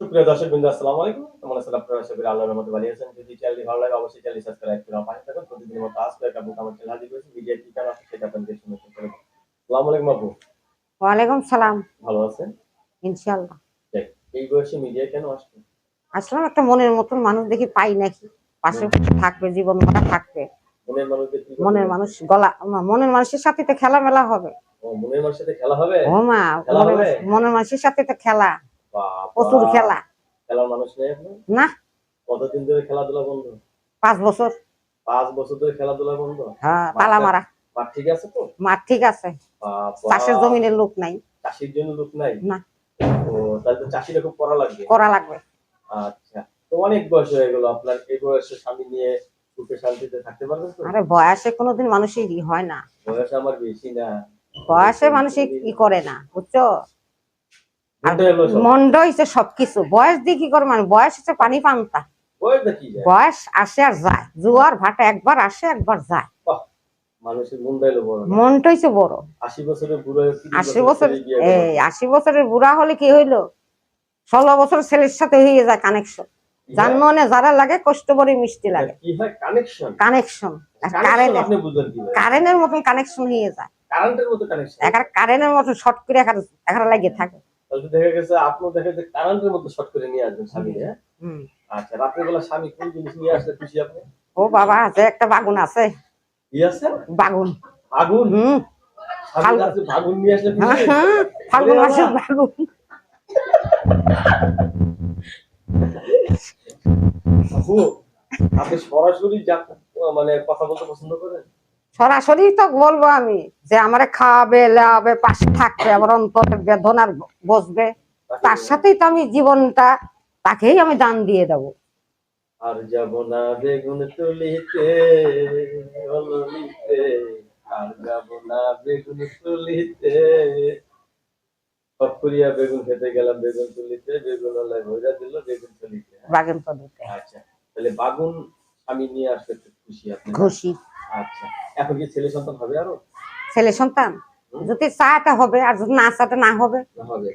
সুপ্রিয় দর্শক বিন্দু আসসালামু আলাইকুম। কেমন আছেন আপনারা? আশা আল্লাহর রহমতে ভালো আছেন। যদি চ্যানেলটি ভালো লাগে অবশ্যই চ্যানেল সাবস্ক্রাইব করে পাশে থাকুন। প্রতিদিনের মতো আজকে একটা বুক আমার চ্যানেল হাজির করেছি। মিডিয়া কি কারণ আছে সেটা আপনাদের শুনতে আসসালামু আলাইকুম আপু। ওয়ালাইকুম সালাম। ভালো আছেন? ইনশাল্লাহ দেখ, এই বয়সে মিডিয়া কেন আসলাম একটা মনের মতন মানুষ দেখি পাই নাকি। পাশে থাকবে জীবন ভরা থাকবে। মনের মানুষদের মনের মানুষ গলা মনের মানুষের সাথে তো খেলামেলা হবে। ও, মনের মানুষের সাথে খেলা হবে? ও মা খেলা মনের- মানুষের সাথে তো খেলা। প্রচুর খেলা। খেলার মানুষ নেই না। কতদিন ধরে খেলাধুলা বন্ধ? পাঁচ বছর। পাঁচ বছর ধরে খেলাধুলা বন্ধ? হ্যাঁ তালা মারা। মাঠ ঠিক আছে তো? মার ঠিক আছে। চাষের জমিনের লোক নাই। চাষির জন্য লোক নাই? না। ও তাহলে তো চাষিরা খুব করা লাগবে। করা লাগবে। আচ্ছা। তো অনেক বয়স হয়ে গেল আপনার এই বয়সে স্বামী নিয়ে সুখে শান্তিতে থাকতে পারবেন তো? আরে বয়সে কোনোদিন মানুষের ই হয় না। বয়স আমার বেশি না। বয়সে মানুষই ই করে না বুঝছ। মন্ড হইছে সবকিছু। বয়স দিয়ে কি করে মানে বয়স হচ্ছে পানি পান্তা। বয়স আসে আর যায়। জুয়ার ভাটা একবার আসে একবার যায়। মন। মনটা হইছে বড়। আশি বছরের বুড়ো তিরিশ আশি বছর ছেলে বিয়ে করল। এই আশি বছরের বুড়া হলে কি হইল? ষোলো বছর ছেলের সাথে হয়ে যায় কানেকশন যার মনে যারা লাগে কষ্ট করে মিষ্টি লাগে। কানেকশন কানেকশন কারেন্ট কারেন্টের মতন কানেকশন হয়ে যায়। কারেন্টের মতো শর্ট করে লাগিয়ে থাকে। তাহলে দেখা গেছে আপনিও দেখা কারেন্টের মতো শর্ট করে নিয়ে আসবেন স্বামী হ্যাঁ? আচ্ছা রাতের বেলা স্বামী কোন জিনিস নিয়ে খুশি আপনি? ও বাবা আছে একটা বাগুন আছে। কি আছে? বাগুন। আগুন হুম। আগুন নিয়ে আসলে হ্যাঁ, হ্যাঁ, ফাল্গুন বাগুন আপু, আপনি সরাসরি যা মানে কথা বলতে পছন্দ করেন? সরাসরি তো বলব আমি যে আমারে খাওয়াবে লাবে পাশে থাকবে আমার অন্তরে বেদনার বসবে। তার সাথেই তো আমি জীবনটা তাকেই আমি দান দিয়ে দেবো। আর যাব না বেগুন তুলিতে আর যাব না বেগুন তুলিতে। করিয়া বেগুন খেতে গেলাম বেগুন তুলিতে। বেগুন আল্লাহ ভৈরা দিল বেগুন তুলিতে বাগান তো দিতে আচ্ছা তাহলে বাগুন আমি নিয়ে আসতে খুশি আপনি। খুশি। আচ্ছা। এখন কি ছেলে সন্তান হবে আরও? ছেলে সন্তান? যদি চাটা হবে আর যদি না চাটা না হবে? হবে?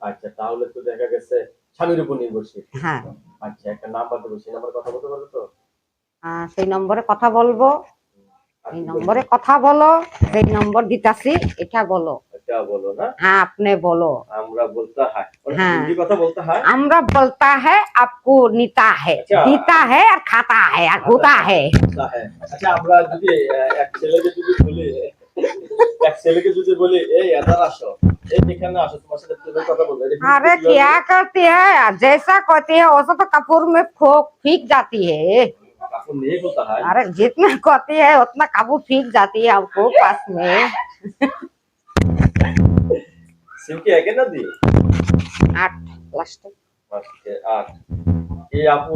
আচ্ছা তাহলে তো দেখা গেছে স্বামীর উপর নির্ভরশীল। হ্যাঁ। আচ্ছা একটা নাম্বার দেবো সেই নাম্বার কথা বলতে পারবে তো? সেই নম্বরে কথা বলব। এই নম্বরে কথা বলো সেই নম্বর দিতাছি এটা বলো। বলবো? এটা বলো না হ্যাঁ আপনি বলো আমরা বলতে হয় হ্যাঁ। হিন্দি কথা বলতে হয় আমরা বলতা है आपको नीता है अच्छा। दीता है और खाता है और होता है বলতে হয়। আচ্ছা আমরা যদি আহ, এক ছেলেকে যদি বলি এক ছেলেকে যদি বলি এই এদার আসো এই এখানে আসো তোমার সাথে তুমি কথা বলবো এটা হিন্দিতে अरे কিভাবে क्या करती है जैसा कहती है वैसा तो कपूर में फूक फीक जाती है বলবো? কাপড় নিয়ে বলতে হয় अरे जितना कहती है उतना कपूर फीक जाती है आपको पास में Sim, o que é, Grenadinho? Ah, lastim. Ah, e a